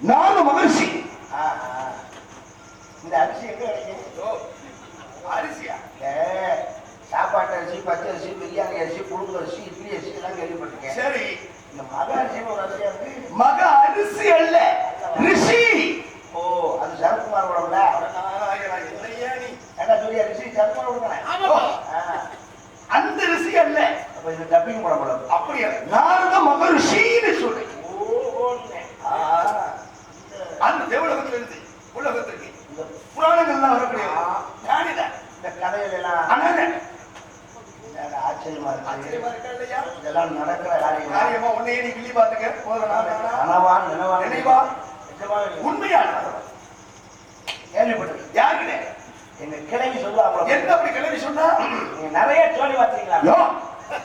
நாலு ஆ. இந்த அரிசி எங்க கிடைக்கும் அரிசியா? ஏ, சாப்பாட்டு அரிசி பச்சை அரிசி பிரியாணி அரிசி புழுங்கு அரிசி இட்லி அரிசி எல்லாம் கேள்விப்பட்டிருக்கேன். சரி. இந்த மக அரிசின்னு ஒரு அரிசியா இருக்கு? மக அரிசி அல்ல ரிஷி. ஓ அது சரத்குமார் உடம்புல? ஏண்டா சொல்லி அரிசி சரத்குமார் உடம்புல ஆமாப்பா. ஆ, அந்த ரிஷி அல்ல அப்ப இது டப்பிங் உடம்புல அப்படியா? நாரத மகர்ஷின்னு சொல்லு ஓஹோன்னு. ஆ, அந்த தேவலகத்துல இருந்து உலகத்திற்கு புராணங்கள்லாம் வரக்கூடிய ஞானிதான் இந்த கதையில எல்லாம் அண்ணன் என்னடா ஆச்சரியமா இருக்கு ஆச்சரியமா இருக்கா இல்லையா இதெல்லாம் நடக்கிற காரியம் காரியமா உன்னையே நீ கிள்ளி பாத்துக்க முதல்ல நான் நானா? கனவான் நினைவான் நினைவா? நிஜமா இருக்கு. உண்மையான கேள்விப்பட்டிருக்கேன் யாருக்கிட்ட எங்க கிளவி சொல்லுவாங்க எந்த அப்படி கிளவி சொன்னா நீங்க நிறைய ஜோலி பார்த்தீங்களா யோ,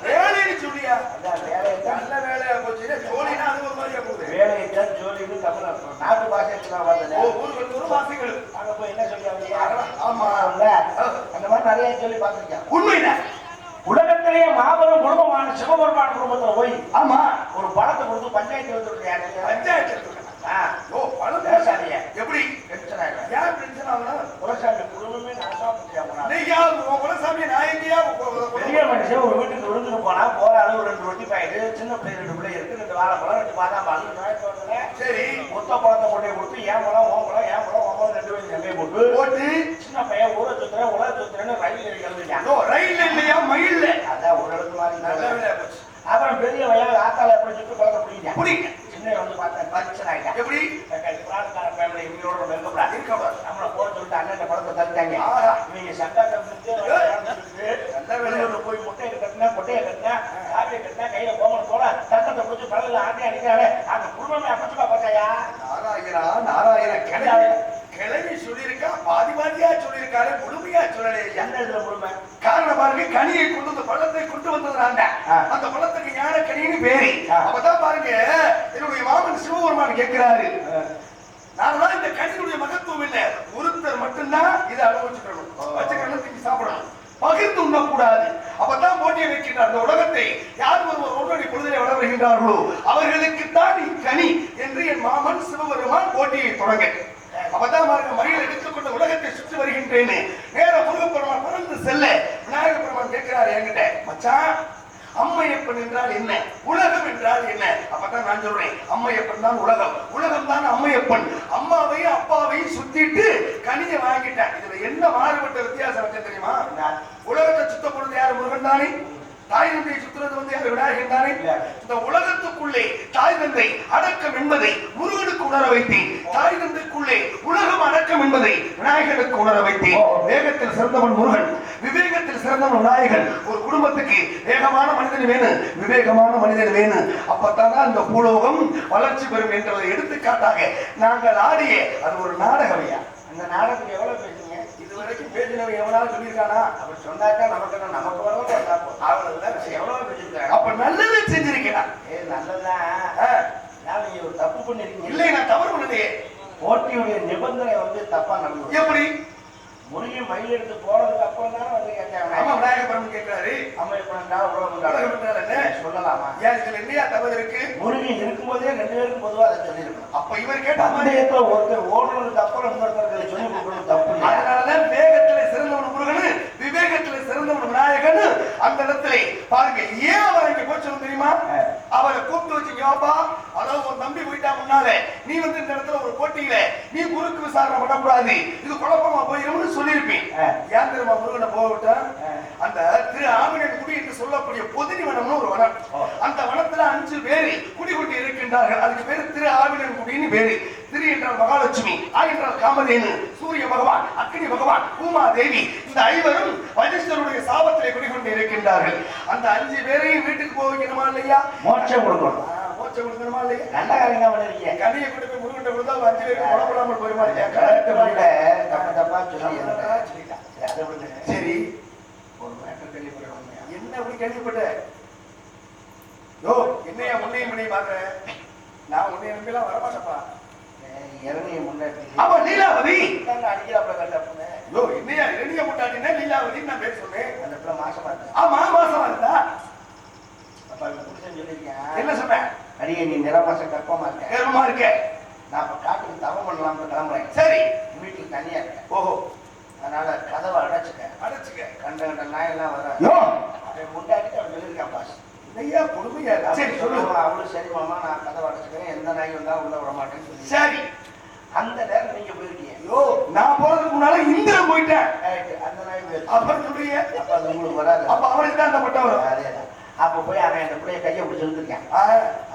வேலைன்னு சொல்லியா அதான் வேலையை தான் நல்ல வேலையா போச்சு இல்ல, ஜோலினா அது ஒரு மாதிரியா போகுது வேலையை தான் ஜோலின்னு தமிழ் அர்த்தம். நாட்டு பாஷைக்கு தான் ஓ, பார்த்தது ஊருக்கு ஒரு என்ன சொல்லி ஆமா. அந்த மாதிரி நிறைய சொல்லி பார்த்திருக்கேன். உண்மைதான் உலகத்திலேயே மாபெரும் குடும்பமான சிவபெருமான் குடும்பத்துல போய் ஆமா. ஒரு பணத்தை கொடுத்து பஞ்சாயத்து வந்துருக்காங்க பஞ்சாயத்து. எப்படி? டென்ஷன் ஆயிடும் ஏன் டென்ஷன் ஆகணும் குலசாமி குடும்பமே நாசமா நீயா உன் குலசாமி நான் எங்கேயா பெரிய மனுஷன் ஒரு வீட்டுக்கு விருந்துக்கு போனா போற அளவு ரெண்டு ரொட்டி பாயிட்டு சின்ன பிள்ளை ரெண்டு பிள்ளை இருக்கு ரெண்டு வாழைப்பழம் ரெண்டு பாதாம் பால் சரி. மொத்த பழத்தை கொண்டே கொடுத்து ஏன் பழம் ஓ பழம் ஏன் பழம் ஓ பழம் ரெண்டு பேரும் எங்கே போட்டு போட்டு. சின்ன பையன் ஊரை சுத்துறேன் உலக சுத்துறேன்னு ரயில் கிளம்பிட்டான். ரயில் இல்லையா? மயில் அதான் ஒரு இடத்து மாதிரி நல்ல அப்புறம் பெரிய வயல் ஆத்தால எப்படி சுட்டு பழத்தை பிடிக்கிட்டான். பிடிங்க. சின்ன வந்து பார்த்தேன் பரிச்சன் ஆயிட்டான் எப்படி புராணக்கார ஃபேமிலி இவங்களோட நம்ம இருக்கக்கூடாது இருக்கக்கூடாது. நம்மளை போட சொல்லிட்டு அண்ணன் படத்தை தந்துட்டாங்க ஆஹா. இவங்க சங்காட்டம் செஞ்சு நல்ல வேலை. வெளியூர்ல போய் முட்டையை கட்டினா கொட்டையை கட்டினா காவியை கட்டினா கையில கோமன் போல தட்டத்தை பிடிச்சி பழல ஆட்டி அடிக்கிறாரு அப்பச்சுக்கா பார்த்தாயா நாராயணா நாராயண கிளவி. கிளவி சொல்லியிருக்கா பாதி பாதியா சொல்லியிருக்காரு முழுமையா சொல்லலையா. இதுல குடும்பம் காரணம் பாருங்க கனியை கொண்டு வந்து பழத்தை கொண்டு வந்ததுனால. அந்த பழத்துக்கு ஞான கனின்னு பேரு. அப்பதான் பாருங்க என்னுடைய மாமன் சிவபெருமான் கேட்கிறாரு. நான் இந்த கனியினுடைய மகத்துவம் இல்ல. ஒருத்தர் மட்டும்தான் இதை அனுபவிச்சுக்கணும். வச்சுக்கணும் சாப்பிடணும். பகிர்ந்து உண்ணக்கூடாது. அப்பதான் இருக்கின்ற அந்த உலகத்தை யார் ஒருவர் ஒன்றடி பொழுதிலே வளர்கின்றார்களோ அவர்களுக்கு தான் கனி என்று என் மாமன் சிவபெருமான் போட்டியை தொடங்க. அப்பதான் பாருங்க மறியல் எடுத்துக்கொண்டு உலகத்தை சுற்றி வருகின்றேன்னு நேர முருகப்பெருமான் பறந்து செல்ல விநாயகர் பெருமான் கேட்கிறார் என்கிட்ட மச்சான் அம்மையப்பன் என்றால் என்ன? உலகம் என்றால் என்ன? அப்பதான் நான் சொல்றேன் அம்மையப்பன் தான் உலகம். உலகம் தான் அம்மையப்பன். அம்மாவையும் அப்பாவையும் சுத்திட்டு கனியை வாங்கிட்டேன். இதுல என்ன மாறுபட்ட வித்தியாசம் வச்ச தெரியுமா? உலகத்தை சுத்த பொழுது யாரு? முருகன் தானே. தாய் தந்தையை சுத்துறது வந்து யாரு? விநாயகன் தானே. இந்த உலகத்துக்குள்ளே தாய் தந்தை அடக்கம் என்பதை முருகனுக்கு உணர வைத்தேன். தாய் தந்தைக்குள்ளே உலகம் அடக்கம் என்பதை விநாயகனுக்கு உணர வைத்தேன். வேகத்தில் சிறந்தவன் முருகன் விவேகத்தில் சிறந்தவன் விநாயகன். ஒரு குடும்பத்துக்கு வேகமான மனிதன் வேணும் விவேகமான மனிதன் வேணும். அப்பத்தான அந்த பூலோகம் வளர்ச்சி பெறும் என்றதை எடுத்துக்காட்டாக நாங்கள் ஆடிய அது ஒரு நாடகமையா? அந்த நாடகத்துக்கு எவ்வளவு பேசுங்க இதுவரைக்கும் பேசினவன் எவனாலும் சொல்லியிருக்கானா? அப்படி சொன்னாக்கா நமக்கு என்ன நமக்கு வரவும் விஷயம். எவ்வளவு பேசிருக்காங்க அப்ப நல்லது செஞ்சிருக்கிறான் ஏ நல்லதான் நான் நீங்க ஒரு தப்பு பண்ணிருக்கீங்க. இல்லை நான் தவறு பண்ணலையே. போட்டியுடைய நிபந்தனை வந்து தப்பா நடந்தது எப்படி? முருகன் மயில் எடுத்து போனதுக்கு அப்புறம் தான் வந்து ஆமா கேட்டாங்க விநாயகர் பெருமான் கேட்கிறாரு அம்மா இப்ப நான் என்றால் என்ன? சொல்லலாமா? ஏன் இதுல என்னையா தவறு இருக்கு? முருகன் இருக்கும்போதே ரெண்டு பேருக்கும் பொதுவா அதை சொல்லியிருக்கணும். அப்ப இவர் கேட்ட மாதிரி பந்தயத்துல ஒருத்தர் ஓடுறதுக்கு அப்புறம் இன்னொருத்தருக்கு சொல்லி கொடுக்கறது தப்பு இல்லையா? அதனாலதான் வேகத்துல சிறந்தவன் முருகனு விவேகத்துல சிறந்தவன் விநாயகனு அந்த இடத்துல பாருங்க ஏன் அவர் இங்க போச்சு தெரியுமா? அவரை கூப்பிட்டு வச்சு யோபா அதாவது ஒரு நம்பி போயிட்டா முன்னாலே நீ வந்து இந்த இடத்துல ஒரு போட்டியில நீ குறுக்கு விசாரணை பண்ணக்கூடாது. இது குழப்பமா போயிரும்னு சொல்லியிருப்பேன். ஏன் தெரியுமா முருகனை போக விட்டா. அந்த திரு ஆவினன் குடி என்று சொல்லக்கூடிய பொதினி வனம்னு ஒரு வனம். அந்த வனத்துல அஞ்சு பேரு குடிகொண்டு இருக்கின்றார்கள். அதுக்கு பேரு திரு ஆவினன் குடின்னு பேரு. திரு என்றால் மகாலட்சுமி ஆ என்றால் காமதேனு சூரிய பகவான் அக்னி பகவான் பூமா தேவி இந்த ஐவரும் குடிகொண்டு இருக்கின்றார்கள் அந்த அஞ்சு பேரையும் வீட்டுக்கு போக வைக்கணுமா இல்லையா? மோட்சம் கொடுக்கணும். மோட்சம் கொடுக்கணுமா இல்லையா? நல்ல காரியம் தான் பண்ணிருக்கீங்க. முருகன் கொடுத்தா அஞ்சு பேருக்கு குழப்படாமல் போயிருமா இல்லையா கரெக்ட் பண்ணல தப்பு தப்பா. சரி. ஒரு மேட்டர் என்ன அப்படி கேள்விப்பட்ட யோ என்னையா மணியும் பாக்குறேன் நான் உன்னை நம்பிலாம் வரமாட்டப்பா இறங்கிய முன்னாடி ஆமா லீலாவதி அடிக்கிறாப்புல கட்ட யோ என்னையா இரணிய லீலாவதி நான் பேர் சொன்னேன் அந்த பிள்ளை மாசமா இருக்கு ஆமா மாசமா இருந்தா? அப்பா இவன் புருஷன் சொல்லியிருக்கேன் என்ன சொன்னேன் அடியே நீ நிறமாச கற்பமா இருக்க. கர்ப்பமா இருக்க. நான் இப்ப காட்டுக்கு தவம் பண்ணலாம்னு கிளம்புறேன். சரி. வீட்டுக்கு தனியா இருக்கேன் ஓஹோ. அதனால கதவை அடைச்சுக்க. அடைச்சுக்க. கண்ட கண்ட நாயெல்லாம் வர. யோ. அவன் முண்டாடிட்டு அவன் சொல்லியிருக்கான் பாஸ் ஐயா கொடுமையா? சரி சொல்லு. அவளும் சரி மாமா நான் கதவை அடைச்சுக்கிறேன். எந்த நாய் வந்தாலும் உள்ள விட மாட்டேன்னு சொல்லி சரி. அந்த நேரம் நீங்க நான் போறதுக்கு முன்னால இந்திரன் போயிட்டேன். அப்புறம் சொல்றீங்க? அப்ப அது உங்களுக்கு வராது. அப்ப அவருக்கு தான் அந்த பட்டம் வரும். அப்ப போய் அவன் அந்த பிள்ளைய கையை பிடிச்சி இழுத்துருக்கான். ஆ,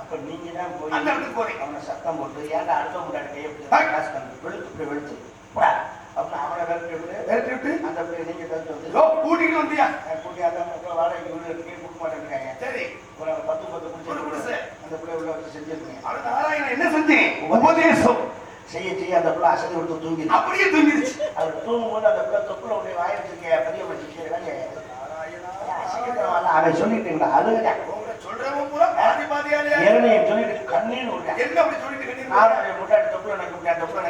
அப்ப நீங்க தான் போய் அந்த இடத்துக்கு போறீங்க. அவனை சத்தம் போட்டு ஏன்டா அடுத்த முன்னாடி கையை. பிடிச்சி காசு பண்ணு வெளுத்து இப்படி வெளுத்து அப்படின்னு அவனை விரட்டி விட்டு விரட்டி விட்டு. அந்த பிள்ளைய நீங்க தடுத்து வந்து. கூட்டிட்டு வந்தியா? கூட்டி அந்த மக்கள் வாடகைக்கு வீடு இருக்கு கொடுக்க மாட்டேங்கிறாங்க. சரி. ஒரு பத்து பத்து ஒரு பிடிச்சி குடிசை. அந்த பிள்ளை உள்ள வச்சு நாராயணன் என்ன செஞ்சேன்? உபதேசம். செய்ய செய்ய அந்த பிள்ளை அசதி விட்டு தூங்கி அப்படியே தூங்கிடுச்சு. அவர் தூங்கும்போது அந்த பிள்ளை தொப்புல உடைய வாயை வச்சிருக்க பெரிய வச்சிருக்க அவன் சொல்லிட்டு விடுறேன் என்ன சொல்லிட்டு கண்ணீர் முட்டாடி தொப்புல தொப்புல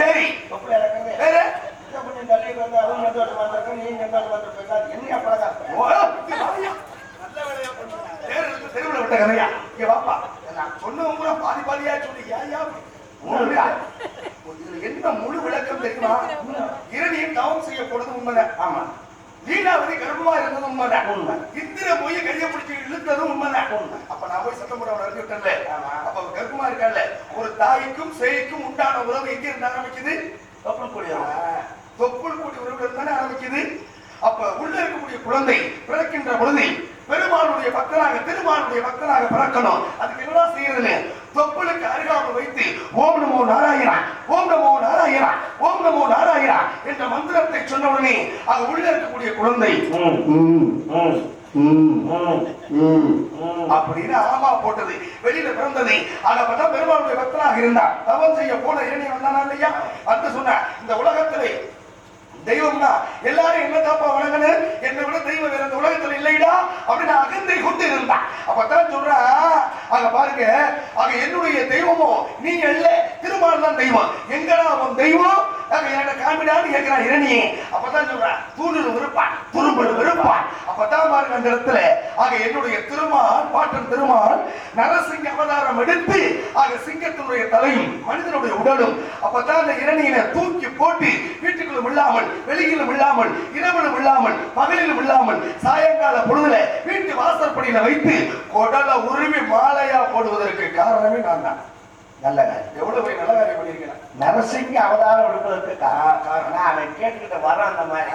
சரி. தொப்புல தள்ளி வந்து வந்து ஓ, இங்க வாயா. நல்ல வேலையா பண்ணீங்க. தேர் இழுத்து தெருவுல விட்ட கதையா? இங்க வாப்பா. நான் சொன்னவன் பூரா பாதி பாதியா சொல்லி ஏயா. இதுல என்ன முழு விளக்கம் தெரியுமா? இரணியும் தவம் செய்ய போனது உண்மைதான். ஆமா. லீலாவதி கர்ப்பமா இருந்தது உண்மைதான். உண்மை. இந்திர போய் கையை பிடிச்சி இழுத்ததும் உண்மைதான். உண்மை. அப்ப நான் போய் சத்தம் போட இறக்கி விட்டேன்ல. அப்ப கர்ப்பமா இருக்கால ஒரு தாய்க்கும் சேய்க்கும் உண்டான உறவு எங்க இருந்து ஆரம்பிக்குது? தொப்புள் கூடிய தொப்புள் கூடி உறவுல இருந்தானே ஆரம்பிக்குது? அப்ப உள்ள இருக்கக்கூடிய குழந்தை பிறக்கின்ற பொழுது பெருமாளுடைய பக்தனாக திருமாலுடைய பக்தனாக பிறக்கணும். அதுக்கு என்னடா செய்யறதுன்னு? தொப்புளுக்கு அருகாமல் வைத்து ஓம் நமோ நாராயணா ஓம் நமோ நாராயணா ஓம் நமோ நாராயணா என்ற மந்திரத்தை சொன்ன உடனே அது உள்ள இருக்கக்கூடிய குழந்தை அப்படின்னு ஆமா போட்டது. வெளியில பிறந்தது. ஆக பார்த்தா பெருமாளுடைய பக்தனாக இருந்தா. தவம் செய்ய போன இரணி வந்தானா இல்லையா? வந்து சொன்ன இந்த உலகத்திலே தெய்வம்னா எல்லாரும் என்ன தாப்பா வணங்கணும்? என்னை விட தெய்வம் வேற இந்த உலகத்துல இல்லைடா அப்படின்னு அகந்தை கொண்டு இருந்தான் அப்பதான் சொல்ற அங்க பாருங்க அங்க என்னுடைய தெய்வமோ நீங்க இல்ல திருமால் தான் தெய்வம். எங்கடா அவன் தெய்வம்? ஆக காமிடான்னு கேட்கிறான் இரணியே. அப்பதான் சொல்றான் தூணில் விருப்பான் துரும்பல் விருப்பான் அப்பதான் பாருங்க அந்த இடத்துல ஆக என்னுடைய திருமால் பாட்டன் திருமால் நரசிங்க அவதாரம் எடுத்து ஆக சிங்கத்தினுடைய தலையும் மனிதனுடைய உடலும் அப்பதான் அந்த இரணியனை தூக்கி போட்டு வீட்டுக்குள்ளும் இல்லாமல் வெளியிலும் இல்லாமல் இரவிலும் இல்லாமல் பகலிலும் இல்லாமல் சாயங்கால பொழுதுல வீட்டு வாசற்படியில வைத்து கொடல உருவி மாலையா போடுவதற்கு காரணமே நான் தான். நல்ல காரியம். எவ்வளவு நல்ல காரியம் பண்ணியிருக்கிறேன் நரசிங்க அவதாரம் எடுப்பதற்கு காரணம். அவன் கேட்டுக்கிட்ட வரான் அந்த மாதிரி.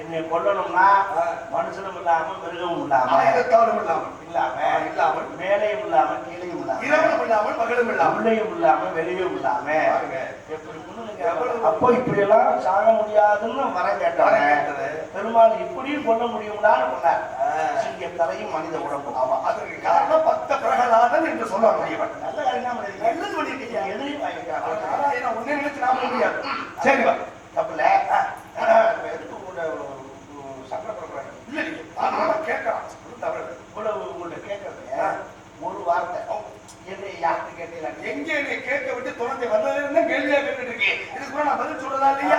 என்னை கொல்லணும்னா. மனுஷனும் இல்லாம மிருகமும் இல்லாம ஆயுதத்தாலும் இல்லாமல். இல்லாம இல்லாமல். மேலையும் இல்லாம கீழையும் இல்லாம இரவிலும் இல்லாமல் பகலும் இல்லாமல். உள்ளையும் இல்லாம வெளியும் இல்லாம. எப்படி அப்போ இப்படி எல்லாம் சாக முடியாதுன்னு வரம் கேட்டாங்க. பெருமாள் இப்படியும் கொல்ல முடியும்டான்னு கொண்டார். சிங்க தலையும் மனித உடம்பு ஆமா. அதற்கு காரணம் பக்த பிரகலாதன் என்று சொல்லுவாங்க இவன் நல்ல காரியம் தான் பண்ணிருக்கீங்க. நல்லது பண்ணிருக்கீங்க எதிரையும் வாங்கிக்கிறான். அவன் நாராயணன் உன்னை நினைச்சு நாம முடியாது சரி தப்புல எதுக்கு உங்களோட சங்கடப்படுறாங்க இல்ல நீங்க அதனால தவறு. இல்லை. இவ்வளவு உங்கள்ட்ட கேட்கறது ஒரு வார்த்தை. என்னை யார்கிட்ட கேட்டீங்களா எங்க நீ கேட்க விட்டு தொடர்ந்து வந்ததுல இருந்து கேள்வியா கேட்டுட்டு இருக்கேன் இதுக்கு கூட நான் பதில் சொல்றதா இல்லையா?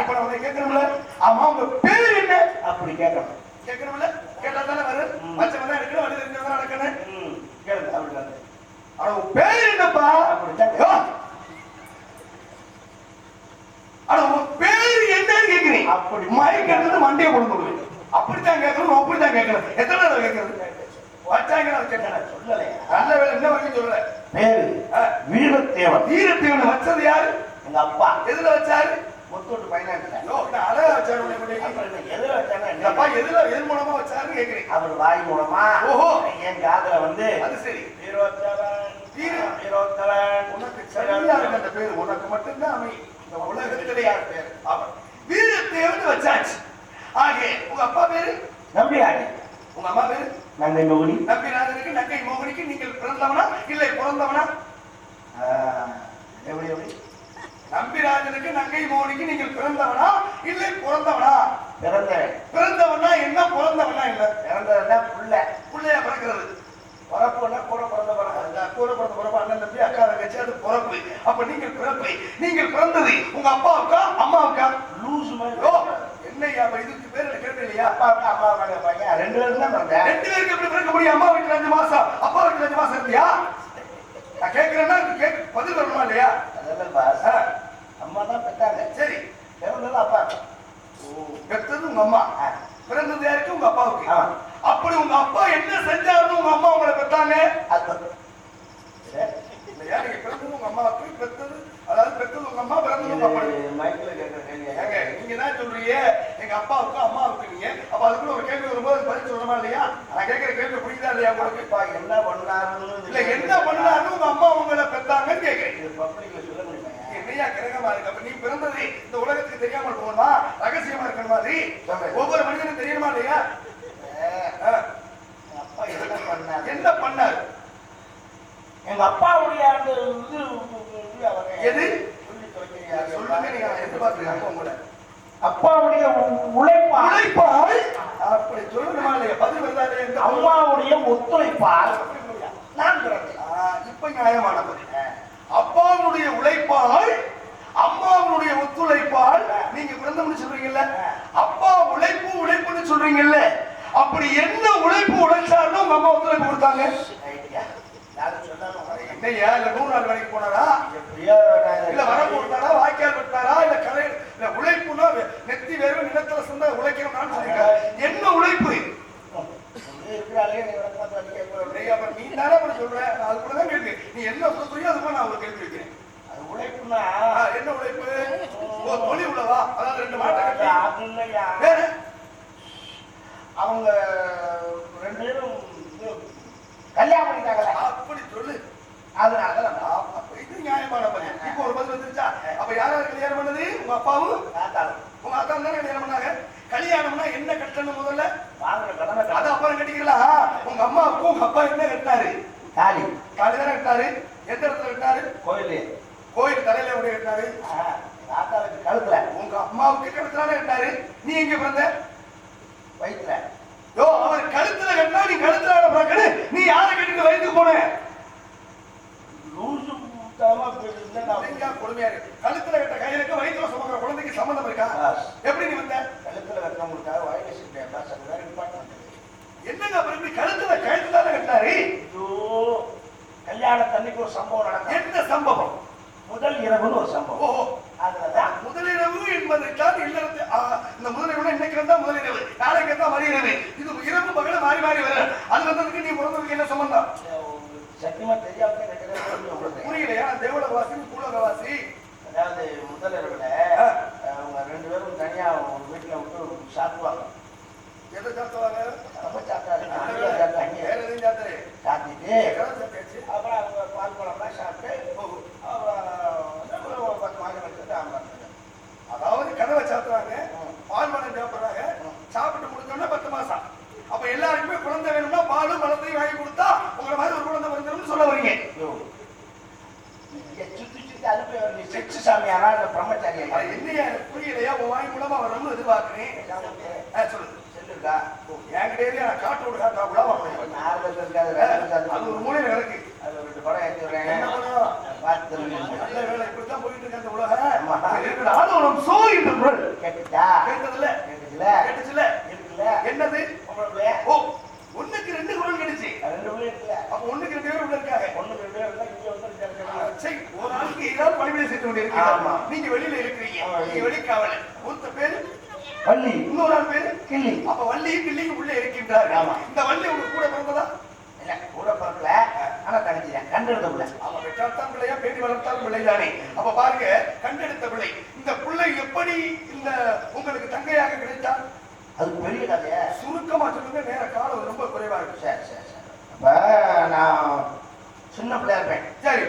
இப்ப உன்னை கேட்கணும்ல. ஆமா உங்க பேர் என்ன? அப்படி கேட்கணும். கேட்கணும்ல. கேட்டா தானே வரும் ம். மச்சம் தான் எடுக்கணும் வலி தெரிஞ்சவங்க நடக்கணும் ம், கேளுங்க அப்படி வந்து ஆனா உன் பேர் என்னப்பா அப்படித்தான் யோ! ஆனா உன் பேர் என்னன்னு கேக்குறேன் அப்படி. மைக் எடுத்து மண்டையை கொண்டு விடுவேன் அப்படித்தான் கேட்கணும் அப்படித்தான் கேட்கணும் எத்தனை தடவை கேட்கறது வச்சாங்க நான் கேட்கறேன் நான் சொல்லலையா நல்ல வேலை என்ன வரைக்கும் சொல்ற பேரு ஆ. வீரத்தேவன் வீரத்தேவனை வச்சது யாரு எங்க அப்பா எதுல வச்சாரு முத்தோட்டு பைனான்ஸ்ல யோ, நான் அழகா வச்சாரு உன்னை கொண்டு போய். அப்புறம் என்ன, எதுல வச்சானா இந்த அப்பா என்ன? எதுல எது மூலமா வச்சாருன்னு கேக்குறேன் அவர் வாய் மூலமா ஓஹோ. என் காதுல வந்து அது சரி வீரோத்தவன் வீர- வீரோத்தவன் உனக்கு அந்த பேர் உனக்கு மட்டும்தான் அமை இந்த உலகத்திலே யார் பேர்? அவன். வீரத்தேவன் வச்சாச்சு. ஆகே உங்க அப்பா பேரு? நம்பியாடி உங்க அம்மா பேரு? நங்கை மகுடி நம்பிநாதனுக்கு நங்கை மோகனிக்கு நீங்கள் பிறந்தவனா? இல்லை பிறந்தவனா? எப்படி எப்படி? நம்பிராஜனுக்கு நங்கை மோகனிக்கு நீங்கள் பிறந்தவனா? இல்லை பிறந்தவனா? பிறந்தவன். பிறந்தவனா என்ன பிறந்தவனா இல்ல பிறந்ததுதான் புள்ள. பிள்ளையா பிறக்கிறது. பிறப்புன்னா கூட பிறந்த பிறகு கூட பிறந்த பிறப்பு அண்ணன் தம்பி அக்கா தங்கச்சி அது பிறப்பு. அப்ப நீங்கள் பிறப்பு நீங்கள் பிறந்தது உங்க அப்பாவுக்கா அம்மாவுக்கா? ஓ மாதிரி. என்னையா அப்ப இதுக்கு பேர் எனக்கு இல்லையா? அப்பாவுக்கு அம்மாவுக்கு பையன் ரெண்டு பேரும் தான் பிறந்தேன்? ரெண்டு பேருக்கு எப்படி பிறக்க முடியும்? அம்மா வீட்டுல அஞ்சு மாசம் அப்பா வீட்டுல அஞ்சு மாசம் இருந்தியா நான் கேட்கிறேன்னா கேட்க பதில் வரணுமா இல்லையா? அதெல்லாம் அம்மா தான் பெற்றாங்க சரி. பிறந்தது அப்பா? பெத்தது உங்க அம்மா. பிறந்தது யாருக்கு? உங்க அப்பாவுக்கு. அப்படி உங்க அப்பா என்ன செஞ்சாருன்னு உங்க அம்மா உங்களை பெத்தாங்க அது இல்லையா நீங்க பிறந்தது உங்க அம்மாவுக்கு பெத்தது அதாவது பெத்தது உங்க அம்மா பிறந்தது உங்க அப்பா. மைக்கில் நீங்க தான் சொல்றீங்க? எங்க அப்பாவுக்கு அம்மாவுக்கு நீங்க அப்ப அதுக்குள்ள ஒரு கேள்வி வரும்போது பதில் சொல்லணுமா இல்லையா? நான் கேட்கிற கேள்வி புரியுதா இல்லையா உங்களுக்கு? அப்பா என்ன பண்ணாருன்னு இல்ல என்ன பண்ணாருன்னு உங்க அம்மா உங்களை பெத்தாங்கன்னு கேட்கிறேன். இது பப்ளிக்ல சொல்ல முடியுமா என்னையா கிரகமா இருக்கு? அப்ப நீ பிறந்தது இந்த உலகத்துக்கு தெரியாமல் போகணுமா ரகசியமா இருக்கிற மாதிரி. ஒவ்வொரு மனிதனும் தெரியணுமா இல்லையா ஆ, எங்க அப்பா என்ன பண்ணாரு என்ன பண்ணாரு எங்க அப்பாவுடைய அந்த இது எது? சொல்லுங்க நீங்க எதிர்பார்த்துருக்காங்க உங்களை. அப்பாவுடைய உழைப்பால். உழைப்பால்? அப்படி சொல்லணுமா இல்லையா? பதில் இந்த அம்மாவுடைய ஒத்துழைப்பால். நான் இப்ப நியாயமான பதில் அப்பாவுடைய உழைப்பால் அம்மாவுடைய ஒத்துழைப்பால் நீங்க பிறந்தம்னு சொல்றீங்கல்ல? அப்பா உழைப்பு உழைப்புன்னு சொல்றீங்கல்ல? அப்படி என்ன உழைப்பு உழைச்சாருன்னு உங்க அம்மா ஒத்துழைப்பு கொடுத்தாங்க? என்னையா இல்ல நூறு நாள் வேலைக்கு போனாரா? இல்ல வரம் கொடுத்தாரா? வாய்க்கால் வெட்டாரா? இல்ல கலை இல்ல உழைப்புனா நெத்தி வேர்வை நிலத்துல சொந்த உழைக்கணும்னு சொல்லிருக்காரு என்ன உழைப்பு? நீ தானே சொல்ற? நான் அதுக்குள்ளதான் கேள்வி நீ என்ன சொல்றியோ அதுக்குள்ள நான் ஒரு கேள்வி வைக்கிறேன் அது உழைப்புன்னா ஆ, என்ன உழைப்பு ஓ தொழில் உள்ளவா அதாவது ரெண்டு மாட்டை அது கட்டி அது இல்லையா. வேற அவங்க ரெண்டு பேரும் இது கல்யாணம் பண்ணிட்டாங்கல்ல அப்படி சொல்லு அதனால நம்ம அப்ப இது நியாயமான பதில் இப்போ ஒரு பதில் வந்துருச்சா அப்ப யார் யார் கல்யாணம் பண்ணது உங்க அப்பாவும் தாத்தாவும் உங்க அக்கா தானே கல்யாணம் பண்ணாங்க கல்யாணம்னா என்ன கட்டணும் முதல்ல வாங்குற கடமை அது அப்புறம் கட்டிக்கலாம் உங்க அம்மாவுக்கும் உங்க அப்பா என்ன கட்டினாரு தாலி காலி தானே கட்டினாரு எந்த இடத்துல கட்டினாரு கோயிலு கோயில் தலையில உடைய ஆ, தாத்தாவுக்கு கழுத்துல. உங்க அம்மாவுக்கு கழுத்துல கட்டினாரு? நீ எங்க பிறந்த? வயிற்றுல யோ அவர் கழுத்துல கட்டினா நீ கழுத்துல பிறகு நீ யாரை கட்டிட்டு வயிற்றுக்கு போன? லூசு கொடுமையா இருக்கு. கழுத்துல கட்ட கையிலுக்கு வயிற்றுல சுமக்கிற குழந்தைக்கு சம்மந்தம் இருக்கா. எப்படி நீ வந்த? கழுத்துல வயலஸ் பாஸ் அது வேற இம்பார்ட்டன்ட் என்னங்க இப்படி கழுத்துல கழுத்துல கட்டினாரு? ஐயோ கல்யாணத்தன்னைக்கு ஒரு சம்பவம் நடக்கும் என்ன சம்பவம்? முதல் இரவுன்னு ஒரு சம்பவம். அதுலதான் என்பதற்காக இல்லறத்து ஆ, இந்த முதலிரவு இன்னைக்கு வந்தா முதலிரவு நாளைக்கு வந்தா மறுஇரவு இது இரவு பகல மாறி மாறி வரும் அது வந்ததுக்கு நீ பிறந்ததுக்கு என்ன சம்பந்தம் சத்தியமா தெரியாம தான் எனக்கு எதாவது சொல்லி உங்களுக்கு. புரியலையா தேவலவாசி பூலகவாசி அதாவது முதல் இரவுல ஆ. அவங்க ரெண்டு பேரும் தனியா ஒரு வீட்டுல விட்டு சாப்பிடுவாங்க எதை சாத்துவாங்க ரொம்ப சாப்பிட்டாங்க அங்கேயே சாப்பிட்டாங்க. வேற எதையும் சாத்தரு சாப்பிட்டுட்டு கதை சாப்பிட்டாச்சு அப்புறம் அவங்க பால் பழம்லாம் சாப்பிட்டு அப்புறம் வந்து ஒரு பத்து மாதம் வச்சுட்டு அவங்க வந்தாங்க. அதாவது கதவை சாத்துறாங்க ம். பால் பழம் சாப்பிடுறாங்க ம். சாப்பிட்டு முடிஞ்சோடனே பத்து மாசம் அப்ப எல்லாருக்குமே குழந்தை வேணும்னா பாலும் பழத்தையும் வாங்கி கொடுத்தா உங்களை மாதிரி ஒரு குழந்தை வந்துடும் சொல்ல வரீங்க ஐயோ. இங்க சுத்தி சுத்தி அனுப்பி சாமியாரா இல்ல பிரம்மச்சாரியா அது என்னையா புரியலையா? உன் வாய் மூலமா வரணும்னு எதிர்பார்க்கிறேன். சொல்லு செல்லுக்கா என்கிட்ட நான் காட்டு வரணும் இருக்காது. அது ஒரு மூலையில கிடக்கு. அது ரெண்டு படம்? பார்த்து. நல்ல வேலை இப்படித்தான் போயிட்டு இருக்கு அந்த உலகம். இருக்கிற ஆதவனம். சோ என்று குரல் கேட்டுச்சா? கேட்டதுல கேட்டுச்சுல கேட்டுச்சுல இருக்குல்ல? என்னது? ஓ ஒண்ணுக்கு ரெண்டு குரல் கிடைச்சு ரெண்டு பேரும் இருக்குல்ல அப்ப ஒண்ணுக்கு ரெண்டு பேர் உள்ள இருக்காங்க ஒண்ணு ரெண்டு பேரும் இருந்தா இங்க வந்து ரெண்டு பேரும் இருக்காங்க. சரி, ஒரு ஆளுக்கு ஏதாவது பணிவிடை செய்து கொண்டு இருக்கிறார். ஆமா. நீங்க வெளியில இருக்கிறீங்க. ஆமா, நீங்க வெளிக்காவல ஒருத்த பேரு? வள்ளி. இன்னொரு ஆள் பேரு? கிள்ளி. அப்ப வள்ளியும் கிள்ளியும் உள்ள இருக்கின்றார்கள். ஆமா. இந்த வள்ளி உங்க கூட பிறந்ததா? இல்ல கூட பிறக்கல. ஆனா தனிச்சிட்டேன் கண்டெடுத்த பிள்ளை. அவ பெற்றாத்தான் பிள்ளையா பேணி வளர்த்தாலும் பிள்ளைதானே. அப்ப பாருங்க கண்டெடுத்த பிள்ளை. இந்த பிள்ளை எப்படி இந்த உங்களுக்கு தங்கையாக கிடைத்தால் அது பெரிய கதையா? சுருக்கமா சொல்லுங்க நேர காலம் ரொம்ப குறைவா இருக்கு. சரி சரி சரி. அப்ப நான் சின்ன பிள்ளையா இருப்பேன் சரி.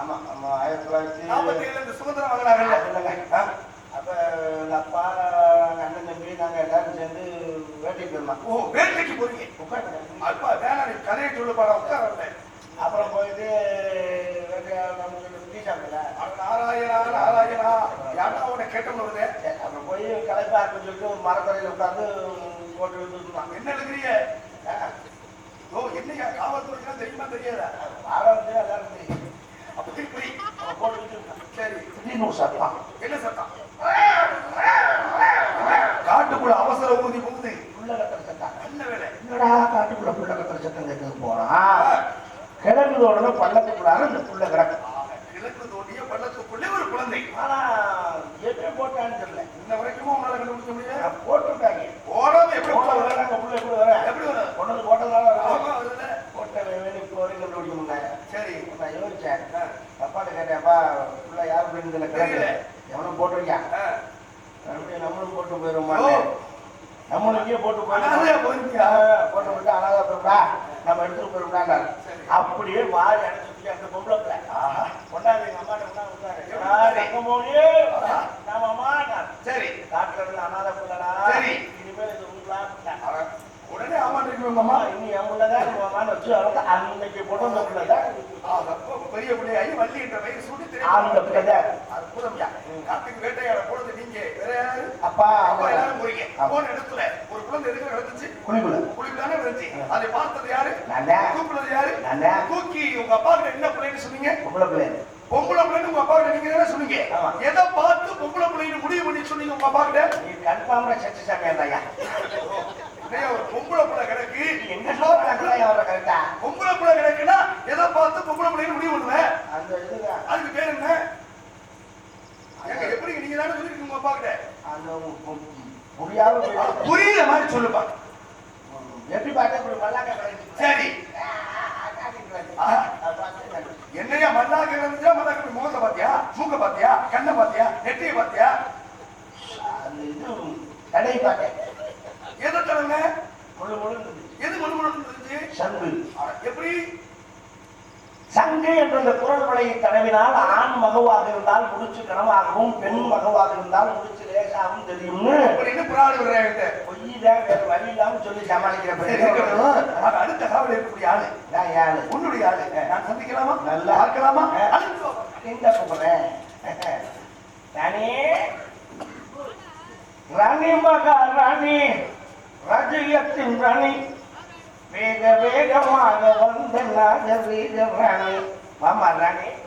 ஆமா ஆமா ஆயிரத்தி தொள்ளாயிரத்தி நாற்பத்தி ஏழுல இந்த சுதந்திரம் வாங்கினாங்கல்ல அது இல்லைங்க. அப்ப எங்க அப்பா எங்க அண்ணன் தம்பி நாங்க எல்லாரும் சேர்ந்து வேட்டைக்கு போயிருந்தோம். ஓ வேட்டைக்கு போறீங்க? உட்காந்து அப்பா நீ கதையை சொல்லு பாடா உட்கார அப்புறம் போயிட்டு நாராயணா நாராயணா யாரா உன்னை கேட்டோம்னு வருது? சரி, அப்புறம் போய் இருக்குன்னு சொல்லிட்டு மரத்தரையில் உட்காந்து போட்டு என்ன எழுதுறீங்க? ஓ என்னையா? காவல்துறைக்கு தெரியுமா தெரியாதா? ஆரம்பிச்சு எல்லாரும் அப்படி போய் அவன் போட்டு விட்டுருந்தான் சரி திடீர்னு ஒரு சத்தம் என்ன சத்தம் காட்டு காட்டுக்குள்ள அவசர ஊதி புகுந்து புள்ள கத்துற சத்தம் நல்ல வேலை என்னடா காட்டுக்குள்ள புள்ள கத்துற சத்தம் கேட்க போறான் கிழங்குதோட பள்ளத்துக்குள்ளார இந்த புள்ள கிடக்கு கிழக்கு தோண்டிய பள்ளத்துக்குள்ளே ஒரு குழந்தை ஆனா எப்படி போட்டான்னு தெரியல இன்ன வரைக்கும் உங்களால கண்டுபிடிக்க முடியல நான் போட்டிருக்காங்க ஓடாம எப்படி போட்ட போட வர புள்ள எப்படி வர எப்படி வரும் கொண்டு வந்து போட்டதால வரும். ஆமா வருதுல்ல போட்ட வேலை இப்போ வரைக்கும் கண்டுபிடிக்க முடியல சரி நான் யோசிச்சேன் ஆ, அப்பாட்ட கேட்டேன்ப்பா புள்ள யார் பெண்களை தெரியல. கேட்கல எவனும் போட்டிருக்கான் ஆ. நம்மளும் போட்டு. நம்மளும் இங்கே போட்டு போயிருக்கியா? போட்டு விட்டு அனாதா போயிருப்பா நம்ம எடுத்துட்டு போயிருந்தாங்க. அப்படியே மாறி அடைச்சிட்டு அந்த பொம்பளை. கொண்டாந்து எங்க நான் சரி? எங்க போனியே? நான் அம்மா. சரி காட்டுல இருந்து அனாதை பிள்ளைடா. சரி. இனிமேல் இது உங்களா பிள்ளை. அவன் உடனே ஆமாட்டிருக்கீங்க அம்மா, அம்மா இனி என் அம்மான்னு வச்சு வளர்த்து அன்னைக்கு வந்த பிள்ளைதான். பெரிய பிள்ளையாகி வள்ளி என்ற வயிறு சூட்டி அந்த பிள்ளைதான். அற்புதம்யா காட்டுக்கு வேட்டையாட போனது நீங்க வேற யாரு அப்பா அப்பா அவங்க எல்லாரும் போறீங்க போன இடத்துல ஒரு குழந்தை எதுக்கு நடந்துச்சு குழிக்குள்ள. குளிதானே விழுந்துச்சு அதை பார்த்தது யாரு நான்தான். தூக்குனது யாரு நான்தான். தூக்கி உங்க அப்பா கிட்ட என்ன பிள்ளைன்னு சொன்னீங்க பொம்பளை பிள்ளை. பொம்பளை பிள்ளைன்னு உங்க அப்பா கிட்ட நீங்க தானே சொன்னீங்க. எதை பார்த்து பொம்பளை பிள்ளைன்னு முடிவு பண்ணி சொன்னீங்க உங்க அப்பா கிட்ட நீ கன்ஃபார்ம்டா செத்து சாமியாண்டாயா. ஒரு பொம்பளை பிள்ளை கிடக்கு. என்ன கரெக்டா? பொம்பளை பிள்ளை கிடக்குன்னா எதை பார்த்து பொம்பளை பிள்ளைன்னு முடிவு பண்ணுவேன் அந்த. அதுக்கு பேர் என்ன? எப்படி நீங்க தானே சொல்லிருக்கீங்க உங்க அப்பா கிட்ட அந்த புரியாம. புரியுற மாதிரி சொல்லுப்பா. எப்படி பார்த்தா சரி. என்னையா மல்லாக்க இருந்துச்சா மல்லாக்க முகத்தை பாத்தியா மூக்க பாத்தியா கண்ணை பாத்தியா நெட்டியை பாத்தியா அந்த இது கடை பார்த்தேன். எது சங்கு. அட, எப்படி? சங்கு என்ற இந்த குரல் வலையை தடவினால் ஆண் மகவாக இருந்தால் முடிச்சு கனமாகவும் பெண் மகவாக இருந்தால் முடிச்சு லேசாகவும் தெரியும்னு. அப்படின்னு வேற வழி இல்லாம சொல்லி சமாளிக்கிற அடுத்த காவல் இருக்கக்கூடிய ஆளு. நான் யாரு? உன்னுடைய ஆளு. நான் சந்திக்கலாமா? நல்லா. பார்க்கலாமா? கூப்பிடுறேன்? ராணி. ராணி மகா ராணி. ரஜியத்தின் ரணி. வேக வேகமாக வந்த நாகரீக ராணி. மம ரணி.